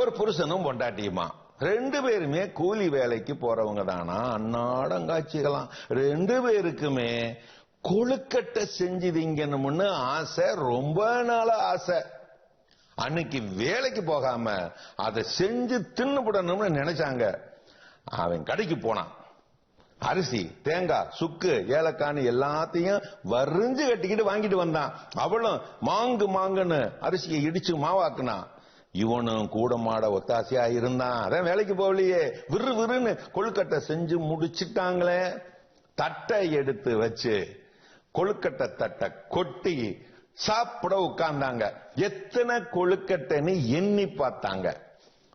ஒரு புருஷனும் பொண்டாட்டியுமா? ரெண்டு பேருமே கூலி வேலைக்கு போறவங்க தானா? அன்னாடம் காட்சிகளாம் ரெண்டு பேருக்குமே கொழுக்கட்டை செஞ்சு ஆசை ரொம்ப நாளா ஆசை. அன்னைக்கு வேலைக்கு போகாம அதை செஞ்சு தின்னுபடணும்னு நினைச்சாங்க. அவன் கடைக்கு போனான். அரிசி தேங்காய் சுக்கு ஏலக்கான்னு எல்லாத்தையும் வரிஞ்சு கட்டிக்கிட்டு வாங்கிட்டு வந்தான். அவளும் மாங்கு மாங்குன்னு அரிசியை இடிச்சு மாவாக்குனான். இவனும் கூட மாட ஒத்தாசையா இருந்தான் அதான் வேலைக்கு போகலையே. விறு விறுன்னு கொழுக்கட்டை செஞ்சு முடிச்சிட்டாங்களே. தட்டை எடுத்து வச்சு கொழுக்கட்டை தட்டை கொட்டி சாப்பிட உட்கார்ந்தாங்க. எத்தனை கொழுக்கட்டைன்னு எண்ணி பார்த்தாங்க.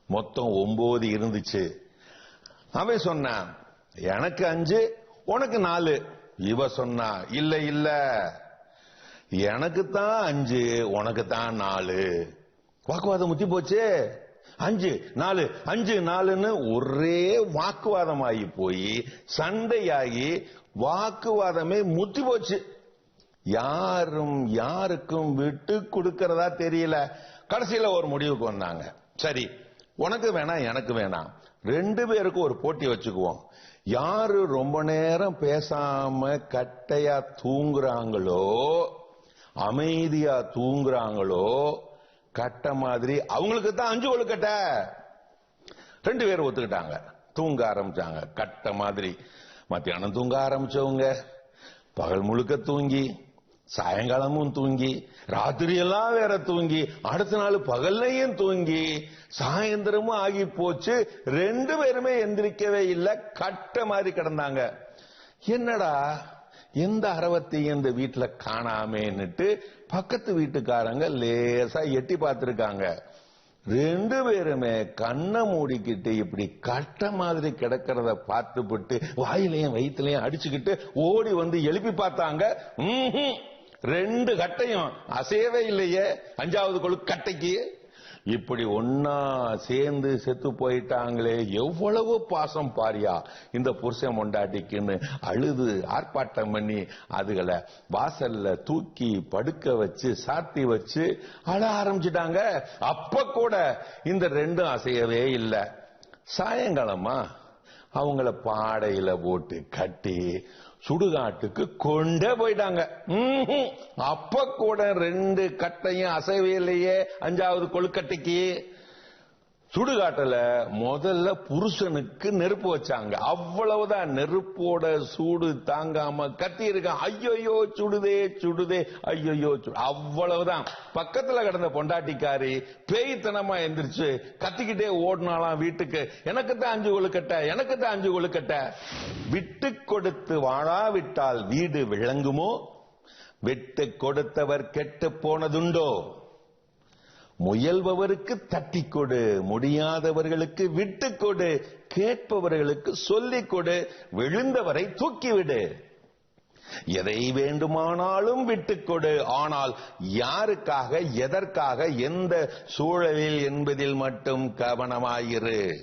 மொத்தம் ஒன்பது இருந்துச்சு. அவன் சொன்னான் எனக்கு அஞ்சு உனக்கு நாலு. இவ சொன்னா இல்ல இல்ல. எனக்கு தான் அஞ்சு உனக்கு தான் நாலு. வாக்குவாதம் முத்தி போச்சு. அஞ்சு நாலு அஞ்சு நாலுன்னு ஒரே வாக்குவாதம் ஆகி போய் சண்டையாகி வாக்குவாதமே முத்தி போச்சு. யாரும் யாருக்கும் விட்டு கொடுக்கறதா தெரியல. கடைசியில ஒரு முடிவுக்கு வந்தாங்க. சரி உனக்கு வேணாம் எனக்கு வேணாம். ரெண்டு பேருக்கும் ஒரு போட்டி வச்சுக்குவோம். யாரு ரொம்ப நேரம் பேசாம கட்டையா தூங்குறாங்களோ அமைதியா தூங்குறாங்களோ கட்ட மாதிரி. அவங்களுக்கு தான் அஞ்சு கொழுக்கட்ட ரெண்டு பேரும் ஒத்துக்கிட்டாங்க. தூங்க ஆரம்பிச்சாங்க. கட்ட மாதிரி. மத்தியானம் தூங்க ஆரம்பிச்சவங்க. பகல் முழுக்க தூங்கி சாயங்காலமும் தூங்கி ராத்திரி எல்லாம் வேற தூங்கி அடுத்த நாள் பகல்லையும் தூங்கி சாயந்தரமும் ஆகி போச்சு. ரெண்டு பேருமே எந்திரிக்கவே இல்லை. கட்ட மாதிரி கிடந்தாங்க. என்னடா? எந்த அரவத்தையும் இந்த வீட்டுல காணாமேன்னுட்டு பக்கத்து வீட்டுக்காரங்க லேசா எட்டி பார்த்திருக்காங்க. ரெண்டு பேருமே கண்ணை மூடிக்கிட்டு இப்படி கட்ட மாதிரி கிடக்கிறத பார்த்துப்பட்டு வாயிலையும் வயிற்றுலையும் அடிச்சுக்கிட்டு ஓடி வந்து எழுப்பி பார்த்தாங்க. ரெண்டு கட்டையும். அசையவே இல்லையே. அஞ்சாவது கொழு கட்டைக்கு. இப்படி ஒன்னா சேர்ந்து செத்து போயிட்டாங்களே. எவ்வளவு பாசம் பாரியா. இந்த புருஷன் மொண்டாட்டிக்குன்னு அழுது ஆர்ப்பாட்டம் பண்ணி அதுகளை வாசல்ல தூக்கி படுக்க வச்சு சாத்தி வச்சு அழ ஆரம்பிச்சிட்டாங்க. அப்ப கூட இந்த ரெண்டும் அசையவே இல்லை. சாயங்காலமா அவங்கள பாடையில போட்டு கட்டி சுடுகாட்டுக்கு கொண்டே போயிட்டாங்க. அப்ப கூட ரெண்டு கட்டையும் அசைவே இல்லையே அஞ்சாவது கொழுக்கட்டைக்கு. சுடுகாட்டல முதல்ல புருஷனுக்கு நெருப்பு வச்சாங்க. அவ்வளவுதான் நெருப்போட சூடு தாங்காம கத்தி இருக்கான் ஐயோயோ சுடுதே சுடுதே ஐயோயோ சுடு அவ்வளவுதான். பக்கத்துல கிடந்த பொண்டாட்டிக்காரி பேய்த்தனமா எந்திரிச்சு கத்திக்கிட்டே ஓடினாலாம் வீட்டுக்கு. எனக்கு தான் அஞ்சு கொழுக்கட்ட எனக்கு தான் அஞ்சு கொழுக்கட்ட விட்டு கொடுத்து வாழாவிட்டால் வீடு விளங்குமோ? விட்டு கொடுத்தவர் கெட்டு போனதுண்டோ? முயல்பவருக்கு தட்டி கொடு முடியாதவர்களுக்கு விட்டு கொடு கேட்பவர்களுக்கு சொல்லிக் கொடு விழுந்தவரை தூக்கிவிடு. எதை வேண்டுமானாலும் விட்டுக் கொடு ஆனால் யாருக்காக எதற்காக எந்த சூழலில் என்பதில் மட்டும் கவனமாயிரு.